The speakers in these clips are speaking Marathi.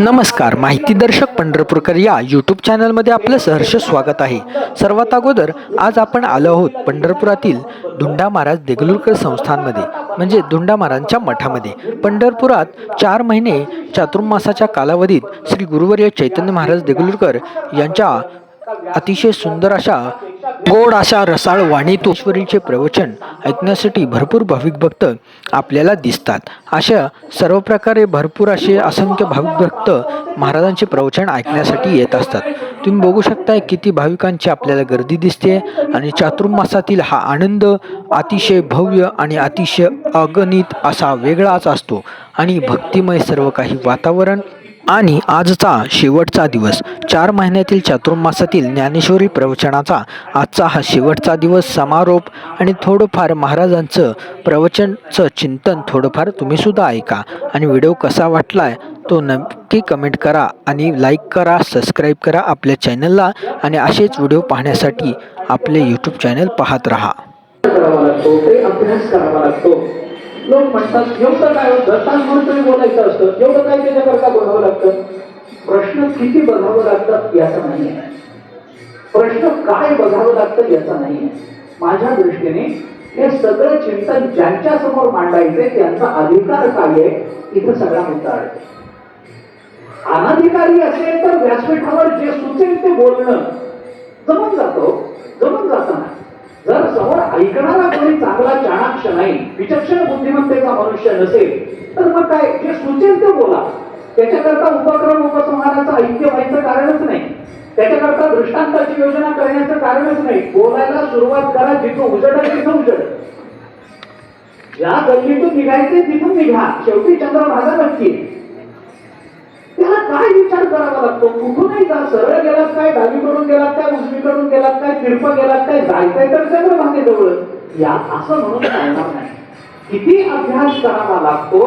नमस्कार माहितीदर्शक पंढरपूरकर या यूट्यूब चॅनलमध्ये आपलं सहर्ष स्वागत आहे. सर्वात अगोदर आज आपण आलो आहोत पंढरपुरातील धुंडा महाराज देगलूरकर संस्थानमध्ये म्हणजे धुंडा महाराजांच्या मठामध्ये. पंढरपुरात चार महिने चातुर्मासाच्या कालावधीत श्री गुरुवर्य चैतन्य महाराज देगलूरकर यांच्या अतिशय सुंदर अशा गोड अशा रसाळ वाणीतून ईश्वरीचे प्रवचन ऐकण्यासाठी भरपूर भाविक भक्त आपल्याला दिसतात. अशा सर्व प्रकारे भरपूर असे असंख्य भाविक भक्त महाराजांचे प्रवचन ऐकण्यासाठी येत असतात. तुम्ही बघू शकताय किती भाविकांची आपल्याला गर्दी दिसते आणि चातुर्मासातील हा आनंद अतिशय भव्य आणि अतिशय अगणित असा वेगळाच असतो. आणि भक्तिमय सर्व काही वातावरण आणि आजचा शेवटचा दिवस. चार महिन्यातील चातुर्मासातील ज्ञानेश्वरी प्रवचनाचा आजचा हा शेवटचा दिवस समारोप आणि थोडंफार महाराजांचं प्रवचनचं चिंतन थोडंफार तुम्हीसुद्धा ऐका. आणि व्हिडिओ कसा वाटला तो नक्की कमेंट करा आणि लाईक करा सबस्क्राईब करा आपल्या चॅनलला आणि असेच व्हिडिओ पाहण्यासाठी आपले यूट्यूब चॅनल पाहत राहा. लोक म्हणतात एवढं काय हो? दत्तान म्हणून तुम्ही बोलायचं असतं. एवढं काय त्याच्याकरता बोलावं लागतं? प्रश्न किती बघावं लागतात याचा नाही आहे. प्रश्न काय बघावं लागतं याचा नाही आहे. माझ्या दृष्टीने हे सगळं चिंतन ज्यांच्या समोर मांडायचे त्यांचा अधिकार काय आहे इथं सगळा मुद्दा आहे. अनाधिकारी असेल तर व्यासपीठावर जे सुचेल ते बोलणं. जमून जातो हो. जमून जाताना जर समोर ऐकणारा कोणी चांगला चाणाक्ष नाही विचक्षण बुद्धिमत्तेचा मनुष्य नसेल तर मग काय? जे सुचेल ते बोला. त्याच्याकरता उपक्रम उपसंहाराचं ऐक्य व्हायचं कारणच नाही. त्याच्याकरता दृष्टांताची योजना करण्याचं कारणच नाही. बोलायला सुरुवात करा जिथं उजड तिथं उजड. ज्या गल्लीतून निघायचे तिथून निघा. शेवटी चंद्रभागा नक्की. त्याला काय विचार करावा लागतो? कुठूनही जा सरळ गेलात काय? डावीकडून गेलात काय? उजवीकडून गेलात काय? तिरप गेलात काय? जायचंय तर चंद्रभागे जवळ या असं म्हणून चालणार नाही. किती अभ्यास करावा लागतो?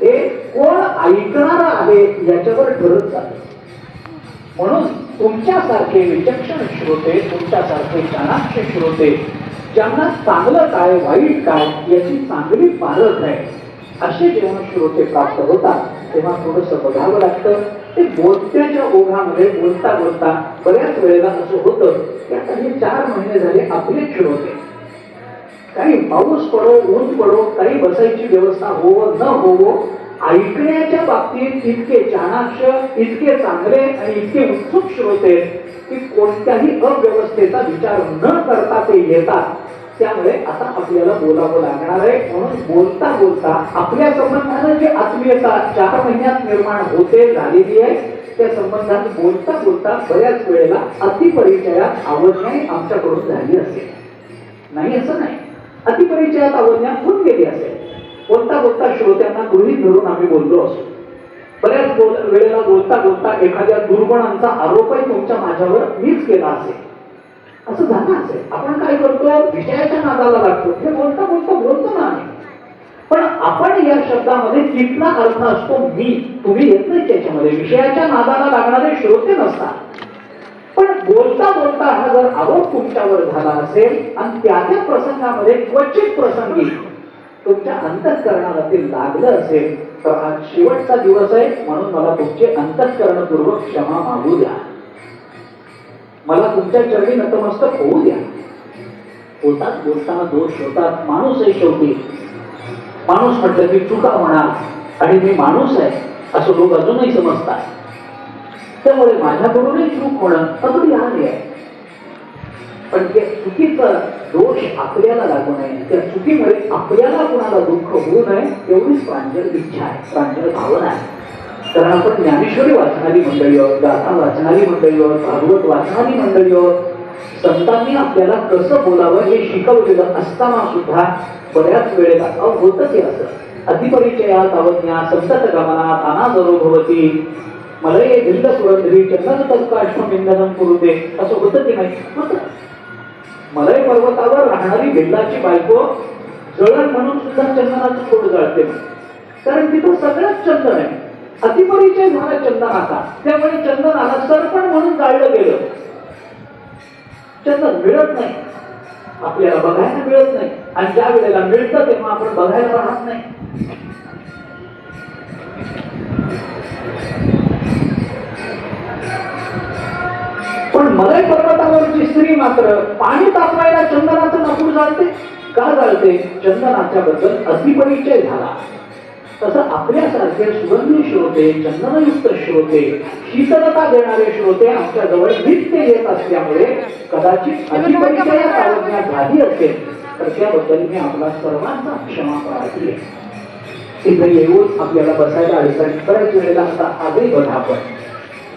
हे कोण ऐकणार आहे याच्यावर ठरत जातं म्हणून तुमच्यासारखे विचक्षण श्रोते तुमच्यासारखे चाणाक्ष श्रोते ज्यांना चांगलं काय वाईट काय याची चांगली पारख आहे असे जेव्हा श्रोते प्राप्त होतात तेव्हा थोडस बघावं लागतं. ते बोलत्याच्या ओघामध्ये बोलता बोलता बऱ्याच वेळेला असं होतं की आता हे चार महिने झाले आपले श्रोते काही पाऊस पडो ऊन पडो काही बसायची व्यवस्था होवो न होवो ऐकण्याच्या बाबतीत इतके चाणाक्ष इतके चांगले आणि इतके उत्सुक श्रोते की कोणत्याही अव्यवस्थेचा विचार न करता ते येतात. त्यामुळे आता आपल्याला बोलावं लागणार आहे. म्हणून बोलता बोलता आपल्या संबंधानं जी आत्मीयता चार महिन्यात निर्माण होते झालेली आहे त्या संबंधात बोलता बोलता बऱ्याच वेळेला अतिपरिचयात आवडण्याही आमच्याकडून झाली असेल. नाही असं नाही. अतिपरिचयात आवडण्या होऊन गेली असेल. बोलता बोलता श्रोत्यांना गृहीत धरून आम्ही बोललो असो बऱ्याच बोल वेळेला बोलता बोलता एखाद्या दुर्गुणांचा आरोपही तुमच्या माझ्यावर मीच केला असेल. असं झालं असेल. आपण काय करतो विषयाच्या नादाला लागतो हे बोलता बोलता बोलतो ना पण आपण या शब्दामध्ये तिथला अर्थ असतो? मी तुम्ही येत नाही त्याच्यामध्ये. विषयाच्या नादाला लागणारे श्रोते नसतात. पण बोलता बोलता हा जर आरोप तुमच्यावर झाला असेल आणि त्या त्या प्रसंगामध्ये क्वचित प्रसंगी तुमच्या अंतःकरणाला ते लागलं असेल तर आज शेवटचा दिवस आहे. म्हणून मला तुमचे अंतःकरणपूर्वक क्षमा मागू द्या. मला तुमच्या चरणी नतमस्तक होऊ द्या. होतात बोलताना दोष होतात माणूस आहे शेवटी. माणूस म्हटलं की चुका होणार आणि मी माणूस आहे असं लोक अजूनही समजतात. त्यामुळे माझ्याकडूनही चूक होणं अगदी आहे. पण त्या चुकीचा दोष आपल्याला लागू नये त्या चुकीमुळे आपल्याला कुणाला दुःख होऊ नये एवढीच प्रांजल इच्छा आहे प्रांजल भावना आहे. कारण आपण ज्ञानेश्वरी वाचणारी मंडळी आहोत गाथा वाचणारी मंडळी आहोत भागवत वाचणारी मंडळी आहोत. संतांनी आपल्याला कसं बोलावं हे शिकवलेलं असताना सुद्धा बऱ्याच वेळेला होतच हे असं. अतिपरिचयात अवज्ञा संतत गमनात अनादरो भवती. मला हे भिल्ल सुरंधरी चंदन तत्काष्टमिंदनम करू दे असं होतं की नाही? मलय पर्वतावर राहणारी भिल्लाची बायको जळण म्हणून सुद्धा चंदनाचं खोड जळते. कारण तिथं सगळंच चंदन आहे. अतिपरिचय झाला चंदनाचा त्यामुळे चंदनाला सरपण म्हणून जाळलं गेलं. चंदन मिळत नाही. आपल्याला बघायला मिळत नाही. आणि ज्या वेळेला मिळतं तेव्हा आपण बघायला राहत नाही. पण मलय पर्वतावरची स्त्री मात्र पाणी तापवायला चंदनाचं नपूर जाळते. का जाळते? चंदनाच्या बद्दल अतिपरिचय झाला. तसं आपल्यासारखे सुगंधी श्रोते चंदनयुक्त श्रोते शीतलता देणारे श्रोते आमच्या जवळ नित्य येत असल्यामुळे कदाचित अतिपरिचयात झाली असेल तर त्याबद्दल मी आपला सर्वांना क्षमा प्रार्थी आहे. तिथे येऊन आपल्याला बसायला अडचण बऱ्याच वेळेला आता आजही बघा आपण.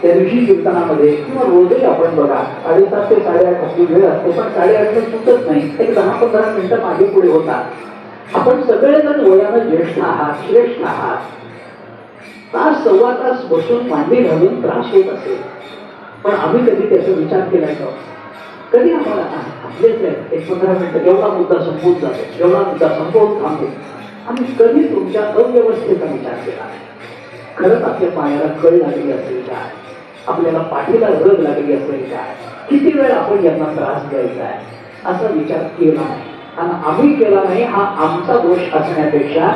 त्या दिवशी कीर्तनामध्ये किंवा रोजही आपण बघा साडेसात ते साडेआठ आपली वेळ असते पण साडेआठला सुटत नाही. एक दहा पंधरा मिनिटं मागे पुढे होतात. आपण सगळेजण वयानं ज्येष्ठ आहात श्रेष्ठ आहात. तास सव्वा तास बसून मांडी घालून त्रास होत असेल. पण आम्ही कधी त्याचा विचार केला का? कधी आम्हाला आपलेच आहे, एक पंधरा मिनिटं जेवढा मुद्दा संपवून जातो जेवढा मुद्दा संपवून थांबतो आम्ही कधी तुमच्या अव्यवस्थेचा विचार केला? खरंच आपल्या पायाला कळ लागली असेल काय आपल्याला पाठीला रग लागली असेल काय किती वेळ आपण यांना त्रास द्यायचा आहे? असा विचार केला नाही. आणि आम्ही केला नाही हा आमचा दोष असण्यापेक्षा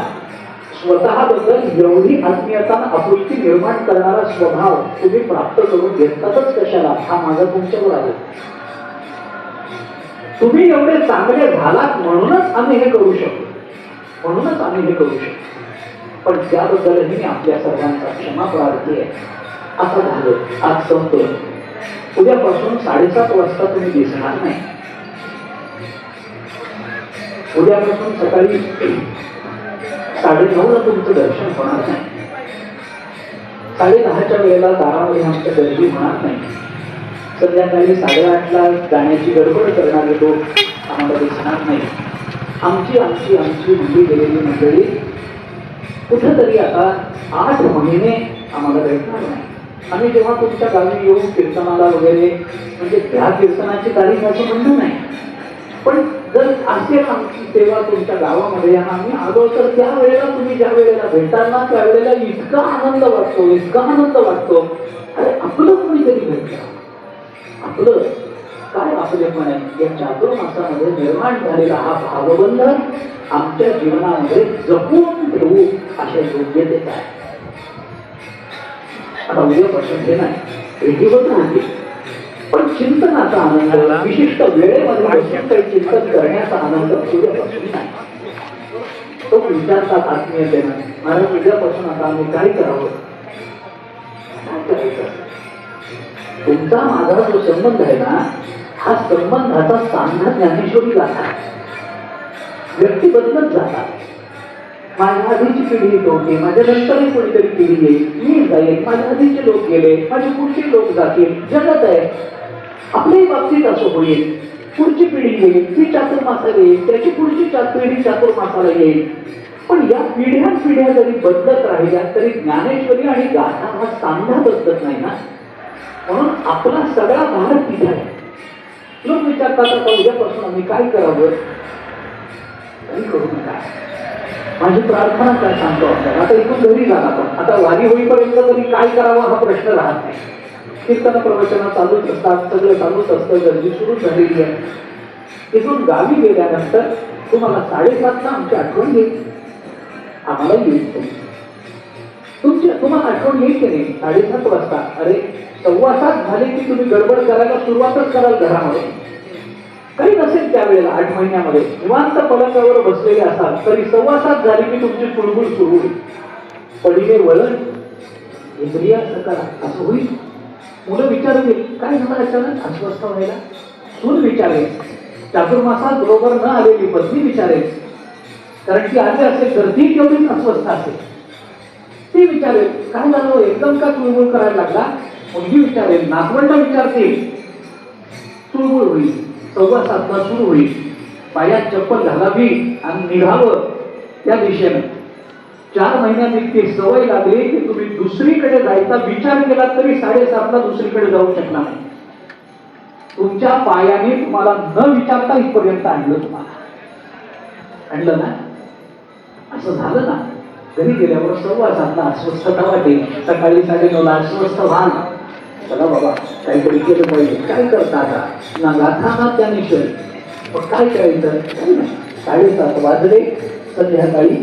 स्वतःबद्दल एवढी आत्मीयता आणि निर्माण करणारा स्वभाव तुम्ही प्राप्त करून घेतातच कशाला? हा माझा तुमच्यावर आहे तुम्ही एवढे चांगले झालात म्हणूनच आम्ही हे करू शकतो. म्हणूनच आम्ही हे करू शकतो. पण त्याबद्दलही मी आपल्या सर्वांचा क्षमा प्रार्थी आहे. असं झालं. आज संपलं. उद्यापासून साडेसात वाजता तुम्ही दिसणार नाही. उद्यापासून सकाळी साडेनऊला तुमचं दर्शन होणार नाही. साडे दहाच्या वेळेला दारामध्ये आमच्या गर्दी होणार नाही. संध्याकाळी साडेआठला जाण्याची गडबड करणारे लोक आम्हाला दिसणार नाही. आमची आमची आमची मुली गेलेली मंडळी कुठंतरी आता आठ महिने आम्हाला भेटणार नाही. आम्ही जेव्हा तुमच्या गावी येऊन कीर्तनाला वगैरे म्हणजे त्या कीर्तनाची तारीख असं म्हणणं नाही. पण जर असेल आमची सेवा तुमच्या गावामध्ये आम्ही आलो तर त्या वेळेला तुम्ही ज्या वेळेला भेटताना त्या त्यावेळेला इतका आनंद वाटतो इतका आनंद वाटतो. अरे आपलं कोणीतरी भेटलं? आपलं काय आपलेपण आहे या चातुर्मासामध्ये निर्माण झालेला हा भावबंध आमच्या जीवनामध्ये जपून ठेवू अशा योग्यतेचा आहे. आता उद्यापासून हे नाही भेटीवर होती. पण चिंतनाचा आनंद विशिष्ट वेळेमध्ये चिंतन करण्याचा आनंद उद्यापासून नाही. तो विचारतात आत्मीयतेनं महाराज उद्यापासून आता आम्ही काय करावं? काय करायचं? तुमचा माझा जो संबंध आहे ना हा संबंधाचा सांधा ज्ञानेश्वरी जातात व्यक्ती बदलत जातात माझ्या आधीची पिढी होती माझ्या नंतरही कोणीतरी पिढी येईल. मी जाईल माझ्या आधीचे लोक गेले माझे पुढचे लोक जातील. जगत आहे. आपल्याही बाबतीत असं होईल पुढची पिढी येईल ती चातुर्मासाला येईल त्याची पुढची पिढी चातुर्मासाला येईल. पण या पिढ्या पिढ्या जरी बदलत राहिल्या तरी ज्ञानेश्वरी आणि गाथा हा सांधा बदलत नाही ना. म्हणून आपला सगळा भारत तिथे आहे. लोक विचारतात आता उद्यापासून आम्ही काय करावं? काही करू नका. माझी प्रार्थना काय सांगतो आपल्याला? आता इथून घरी झाला आपण. आता वारी होईपर्यंत तरी काय करावं हा प्रश्न राहत नाही. कीर्तन प्रवचन चालूच असतात सगळं चालूच असतं गर्दी सुरू झालेली आहे. तिथून गावी गेल्यानंतर तुम्हाला साडेसातला आमची आठवण येईल. आम्हाला येईल तुमच्या तुमची तुम्हाला आठवण येईल की नाही? साडेसात वाजता. अरे सव्वा सात झाले की तुम्ही गडबड करायला सुरुवातच कराल घरामध्ये. काही नसेल त्यावेळेला आठ महिन्यामध्ये. निवांत पलंगावर बसलेले असाल तरी सव्वा सात झाली की तुमची कुळबुळ सुरू होईल. पडिले वळण इंद्रिया करा असं होईल. मुलं विचारतील काय झालं अचानक? अस्वस्थ व्हायला. सून विचारेल चातुर्मासात बरोबर न आलेली पत्नी विचारेल कारण ती आली असेल तर ती केवढीच अस्वस्थ असेल ती विचारेल काय झालं? एकदम का चुळबुळ करायला लागला? मुलगी विचारेल नातवंड विचारतील. चुळबुळ होईल. सव्वा सातला सुरू होईल. पायात चप्पल घालावी आणि निघावं. त्या दिशेनं. चार महिन्यात इतकी सवय लागली की तुम्ही दुसरीकडे जायचा विचार केला तरी साडेसातला दुसरीकडे जाऊ शकणार नाही. तुमच्या पायाने तुम्हाला न विचारता इथपर्यंत आणलं तुम्हाला. आणलं ना? असं झालं ना? घरी गेल्यावर सव्वा सातला अस्वस्थता वाटेल सकाळी साडे नऊला अस्वस्थ व्हाल. चला बाबा काहीतरी केलं पाहिजे. काय करता आता? ना गाथा ना त्या निश्चय. मग काय करायचं? साडेसात वाजले. संध्याकाळी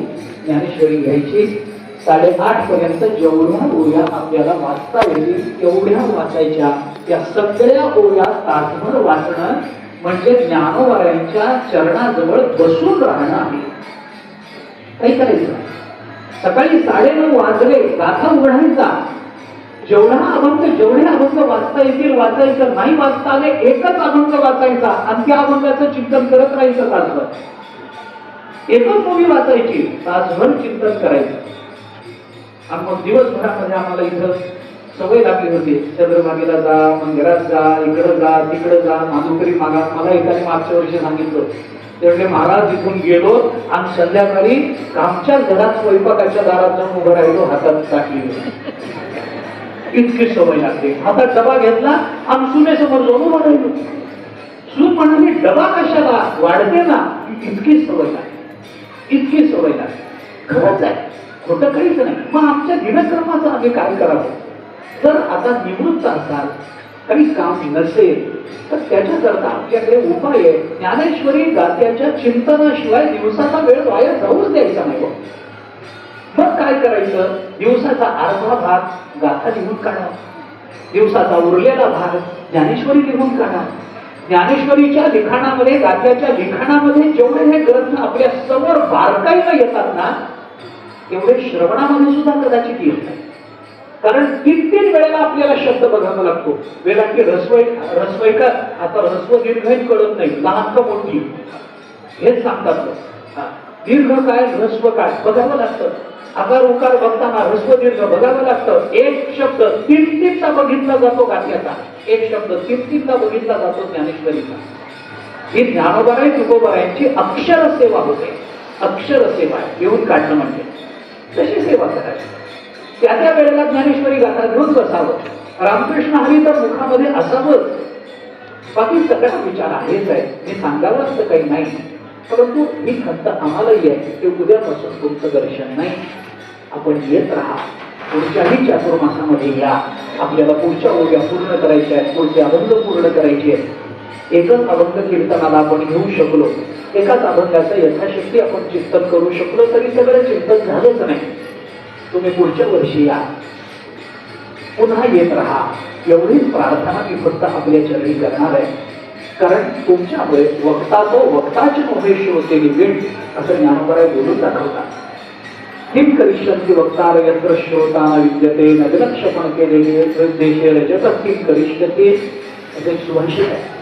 ज्ञानेश्वरी घ्यायची. साडेआठ पर्यंत जेवढ्या उड्या आपल्याला वाचता येईल तेवढ्या वाचायच्या. त्या सगळ्या ओव्या तासभर वाचणं म्हणजे ज्ञानोबरायांच्या चरणाजवळ बसून राहणं आहे. काही करायचं नाही. सकाळी साडेनऊ वाजले गाथा उघडायचा. जेवढा अभंग जेवढे अभंग वाचता येतील वाचायचं. नाही वाचता आले एकच अभंग वाचायचा. आणि त्या अभंगाचं चिंतन करत राहायचं तासभर. एकच मूवी वाचायची. तासभर चिंतन करायचं. आणि मग दिवसभरामध्ये आम्हाला इथं सवय लागली होती. चंद्रभागेला जा मंदिरात जा इकडं जा तिकडं जा मानुकरी मागा. मला एकाने मागच्या वर्षी सांगितलं. त्यामुळे महाराज इथून गेलो आणि संध्याकाळी आमच्या घरात स्वयंपाकाच्या दारात जाऊन उभं राहिलो हातात टाकली. इतकी सवय लागते. हातात डबा घेतला आणि सुनेसमोर जाऊन उभं राहिलो सून म्हणाली डबा कशाला? वाढते ना. इतकी सवय लागते. इतकी सवय लागते. खरंच आहे खोटं काहीच नाही. मग आमच्या दिनक्रमाचं आम्ही काय करावं? जर आता निवृत्त असाल काही काम नसेल तर त्याच्याकरता आपल्याकडे उपाय आहे. ज्ञानेश्वरी गात्याच्या चिंतनाशिवाय दिवसाचा वेळ वाया जाऊच द्यायचा नाही मग काय करायचं? दिवसाचा अर्धा भाग गाथा लिहून काढा. दिवसाचा उरलेला भाग ज्ञानेश्वरी लिहून काढा. ज्ञानेश्वरीच्या लिखाणामध्ये राज्याच्या लिखाणामध्ये जेवढे हे ग्रंथ आपल्यासमोर बारकाईला येतात ना तेवढे श्रवणामध्ये सुद्धा कदाचित येत नाही. कारण तीन तीन वेळेला आपल्याला शब्द बघावा लागतो. वेदांची रसवै रसवैका आता रस्व दीर्घही कळत नाही. लहान का मोठी? हेच सांगतात दीर्घ काय ह्रस्व काय? बघावं लागतं. आकार उकार बघताना ह्रस्व दीर्घ बघावं लागतं. एक शब्द तीन तीनदा बघितला जातो गाठ्याचा एक शब्द तीन तीनदा बघितला जातो ज्ञानेश्वरीचा. ही ज्ञानोबराय तुकोबरायांची अक्षर सेवा होते. अक्षर सेवा आहे. येऊन काढणं म्हणजे. तशी सेवा करायची त्या त्या वेळेला ज्ञानेश्वरी गाथा घेऊन बसावं. रामकृष्ण हरी तर मुखामध्ये असावंच. बाकी सगळा विचार आहेच आहे. मी सांगावं असं काही नाही. परंतु ही खंत आम्हालाही आहे की उद्यापासून तुमचं दर्शन नाही. आपण येत राहा. पुढच्याही चातुर्मासामध्ये या. आपल्याला पुढच्या ओव्या पूर्ण करायच्या आहेत. पुढचे अभंग पूर्ण करायचे आहेत. एकच अभंग कीर्तनाला आपण घेऊ शकलो. एकाच अभंगाचं यथाशक्ती आपण चिंतन करू शकलो तरी सगळं चिंतन झालंच नाही. तुम्ही पुढच्या वर्षी या. पुन्हा येत राहा. एवढीच प्रार्थना मी फक्त आपल्या चरणी करणार आहे. कारण तुमच्यामुळे वक्ता तो वक्ताची मोहे होते वेळ असं ज्ञानोबराय बोलून दाखवतात. किम करिष्यंती वक्तार यत्र श्रोता विद्यते न केलेले देशे रजत किम करिष्यते असे सुभाषित आहे.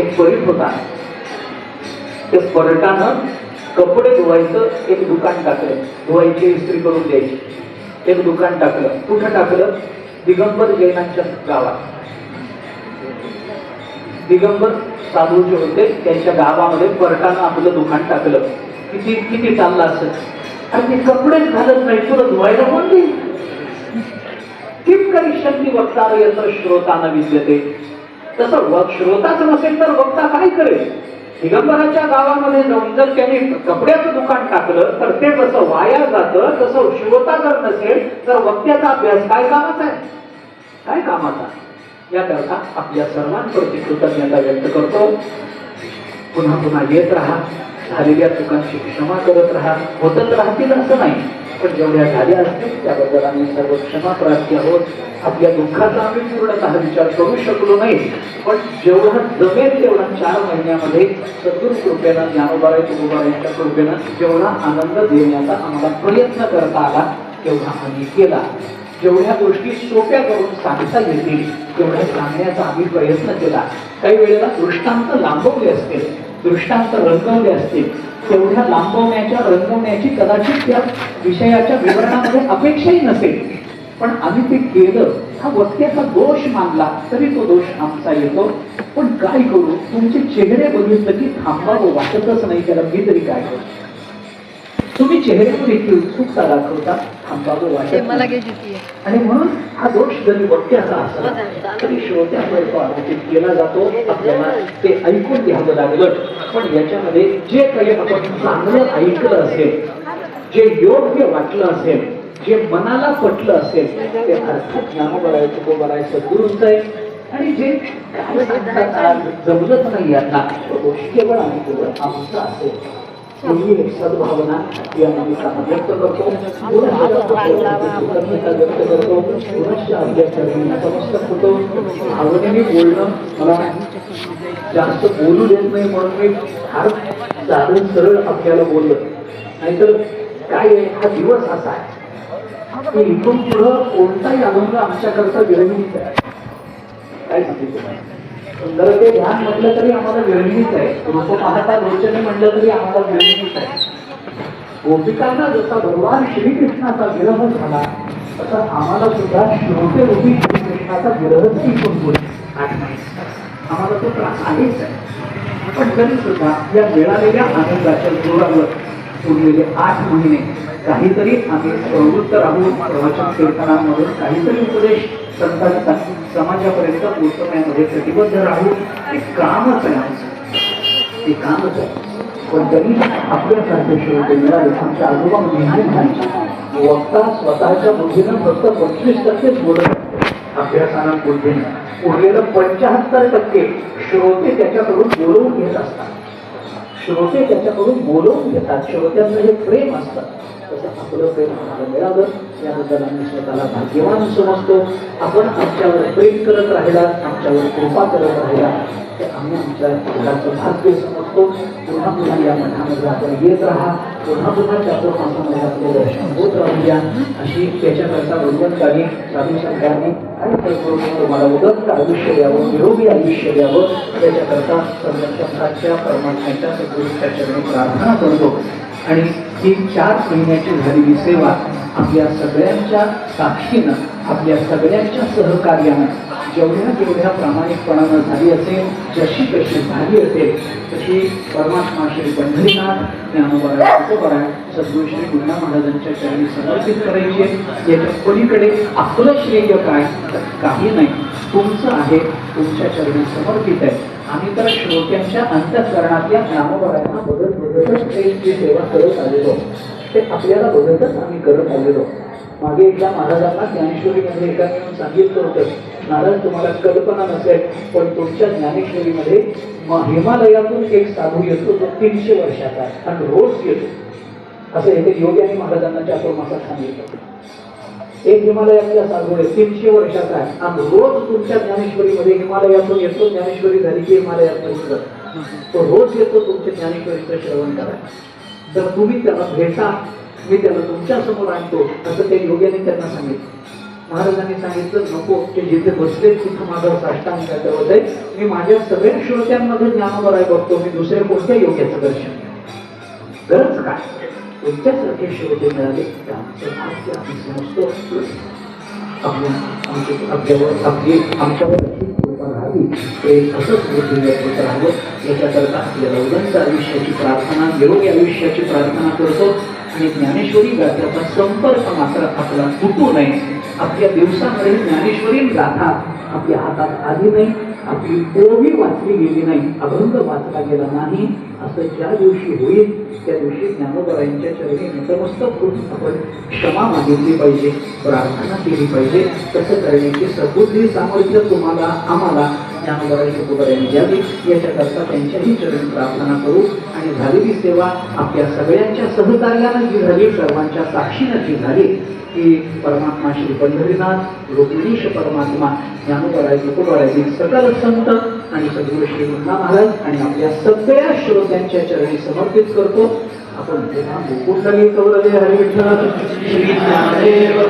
एक परीट होता. ते परटानं कपडे धुवायचं एक दुकान टाकलं. धुवायची इस्त्री करून द्यायची. एक दुकान टाकलं. कुठं टाकलं? दिगंबर जैनांच्या गावात. दिगंबर साधू जे होते. त्यांच्या गावामध्ये परटानं आपलं दुकान टाकलं. किती किती चाललं असत आणि ते कपडेच घालत नाही तुला धुवायला कोण देईल? किम करिष्यन्ति वक्तार यत्र श्रोता न विद्यते तसं वक श्रोताच नसेल तर वक्ता काय करेल? दिगंबराच्या गावामध्ये जाऊन जर त्याने कपड्याचं दुकान टाकलं तर ते जसं वाया जातं तसं श्रोता जर नसेल तर वक्त्याचा अभ्यास काय कामाचा आहे? काय कामाचा? याकरता आपल्या सर्वांप्रती कृतज्ञता व्यक्त करतो. पुन्हा पुन्हा येत राहा. झालेल्या चुकांची क्षमा करत राहा. होतच राहतील असं नाही पण जेवढ्या झाल्या असतील त्याबद्दल आम्ही सर्व क्षमा प्रार्थी आहोत. आपल्या दुःखाचा आम्ही पूर्णतः विचार करू शकलो नाही पण जेवढं जमेल तेवढा चार महिन्यामध्ये सद्गुरु कृपेनं ज्ञानोबाराय तुकोबार कृपेनं जेवढा आनंद देण्याचा आम्हाला प्रयत्न करता आला तेवढा आम्ही केला. जेवढ्या गोष्टी सोप्या करून सांगता येतील तेवढ्या सांगण्याचा आम्ही प्रयत्न केला. काही वेळेला दृष्टांत लांबवले असतील दृष्टांत रंगवले असतील तेवढ्या लांबवण्याच्या रंगवण्याची कदाचित त्या विषयाच्या विवरणामध्ये अपेक्षाही नसेल. पण आम्ही ते केलं. हा वक्त्याचा दोष मानला तरी तो दोष आमचा येतो. पण काय करू? तुमचे चेहरे बघितलं की थांबावं वाटतच नाही त्याला मी तरी काय करू? तुम्ही चेहऱ्यावर इतकी उत्सुकता दाखवता थांबावं ते वाटत ती आणि म्हणून हा दोष जरी वक्त्याचा असला तरी श्रोत्यामुळे तो आरोपित केला जातो. आपल्याला ते ऐकून घ्यावं लागलं. पण याच्यामध्ये जे काही आपण चांगलं ऐकलं असेल जे योग्य वाटलं असेल जे मनाला पटलं असेल ते अर्थात ज्ञानोबराय तुकोबराय सद्गुरूंच आहे. आणि जे जमलंच नाही यांना तो दोष केवळ आणि केवळ आमचा असेल. पूर्वी सद्भावना या निमित्तानं व्यक्त करतो. व्यक्त करतो. करतो पुनश्च नतमस्तक होतो. भावनेने बोलणं मला जास्त बोलू देत नाही म्हणून मी फार साधं सरळ आपल्याला बोललो. नाहीतर काय आहे? हा दिवस असा आहे. की इथून पुढं कोणताही अभंग आमच्याकरता विरहिणीच आहे. काय सांगितलं तुम्हाला जर ते ध्यान म्हटलं तरी आम्हाला वेळणीच आहे. रूप पाहता लोचने म्हटलं तरी आम्हाला वेळणीच आहे. गोपिकांना जसा भगवान श्रीकृष्णाचा विरह झाला तसा आम्हाला सुद्धा श्रोते रूपी श्रीकृष्णाचा विरहच इथून आठ महिने आम्हाला तो त्रास आहेच आहे. पण तरी सुद्धा या मिळालेल्या आनंदाच्या जोरावर उरलेले आठ महिने काहीतरी आम्ही प्रवृत्त राहून प्रवचन कीर्तनांमधून काहीतरी उपदेश संतांचा समाजापर्यंत पोहोचवण्यामध्ये प्रतिबद्ध राहू ते कामच आहे आमचं ते कामच आहे. पण तरी आपल्यासारखे शेवटी मिळाले आमच्या आजोबा नेहमी म्हणायचे वक्ता स्वतःच्या बुद्धीनं फक्त पंचवीस टक्केच बोलत असते. अभ्यासानं बुद्धीनं उरलेलं पंच्याहत्तर टक्के श्रोते त्याच्याकडून बोलवून घेत असतात. श्रोते त्याच्याकडून बोलवून घेतात. श्रोत्यांचं हे प्रेम असतं. तसं आपलं प्रेम आम्हाला मिळालं. याबद्दल आम्ही स्वतःला भाग्यवान समजतो. आपण आमच्यावर प्रेम करत राहिला आमच्यावर कृपा करत राहिला ते आम्ही आमच्या घराचं भाग्य समजतो. पुन्हा पुन्हा या मठामध्ये आपण येत राहा. पुन्हा पुन्हा चातुर्मासामध्ये आपले दर्शन होत राहूया अशी त्याच्याकरता भगवंतानी स्वामी संघाने आणि करून तुम्हाला उदंत आयुष्य द्यावं निरोगी आयुष्य द्यावं. त्याच्याकरता संतांच्या परमात्म्याच्या सद्गुरूच्या चरणी प्रार्थना करतो. आणि ही चार महिन्याची झालेली सेवा आपल्या सगळ्यांच्या साक्षीनं आपल्या सगळ्यांच्या सहकार्यानं जेवढ्या जेवढ्या प्रामाणिकपणानं झाली असेल जशी कशी झाली असेल तशी परमात्मा श्री पंढरीनाथ ज्ञानोबा तुकोबराय सद्गुरू श्री गुंडा महाराजांच्या चरणी समर्पित करायची. याच्या पलीकडे आपलं श्रेय काय? तर काही नाही. तुमचं आहे तुमच्या चरणी समर्पित आहे. आम्ही तर श्रोत्यांच्या अंतकरणातल्या ज्ञानोबरायांना बदल बदलच सेवा करत आलेलो. ते आपल्याला बघतच आम्ही करत आलेलो. मागे एकदा महाराजांना ज्ञानेश्वरीमध्ये एका सांगितलं होतं महाराज तुम्हाला कल्पना नसेल पण तुमच्या ज्ञानेश्वरीमध्ये हिमालयातून एक साधू येतो तो तीनशे वर्षाचा आहे आणि रोज येतो. असं एका आणि महाराजांना चातुर्मासात सांगितलं एक हिमालयातला साधू आहे तीनशे वर्षाचा आहे आणि रोज तुमच्या ज्ञानेश्वरीमध्ये हिमालयातून येतो ज्ञानेश्वरी झाली की हिमालयात तो रोज येतो तुमच्या ज्ञानेश्वरीचं श्रवण करा तर तुम्ही त्याला भेटा. मी त्याला तुमच्यासमोर आणतो. असं ते योग्याने त्यांना सांगितलं. महाराजांनी सांगितलं नको ते जिथे बसले तिथं माझा साष्टांग दर्शवत जाईल मी माझ्या सगळ्या श्रोत्यांमध्ये आहे बघतो मी दुसऱ्या कोणत्या योग्याचं दर्शन गरज काय? तुमच्यासारखे श्रोते मिळाले आमचं आम्ही समजतो. आपल्या आमचे आपल्यावर आपली आमच्यावर अशी ते असंच बुद्धिमत्व राहावं याच्याकरता आपल्याला उदंत आयुष्याची प्रार्थना निरोगी आयुष्याची प्रार्थना करतो. आणि ज्ञानेश्वरी गाथ्याचा संपर्क मात्र आपला तुटू नये. आपल्या दिवसामध्ये ज्ञानेश्वरी गाथा आपल्या हातात आली नाही. आपली ओवी वाचली गेली नाही अभंग वाचला गेला नाही असं ज्या दिवशी होईल त्या दिवशी ज्ञानोबरायांच्या चरणी नतमस्तक होऊन आपण क्षमा मागितली पाहिजे प्रार्थना केली पाहिजे. तसं करण्याची सद्बुद्धी सामर्थ्य तुम्हाला आम्हाला ज्ञानोबराय तुकोबरायांनी द्यावी. याच्याकरता त्यांच्याही चरणी प्रार्थना करू. आणि झालेली सेवा आपल्या सगळ्यांच्या सहकार्यानं जी झाली सर्वांच्या साक्षीनं जी झाली की परमात्मा श्री पंढरीनाथ रुक्मिणीश परमात्मा ज्ञानोबराय तुकोबराय सकल संत आणि सद्गुरु श्री मुन्ना महाराज आणि आपल्या सगळ्या श्रोत्यांच्या चरणी समर्पित करतो. आपण पुन्हा मुकुंडली कौरले हरिविठ्ठल. श्री ज्ञानदेव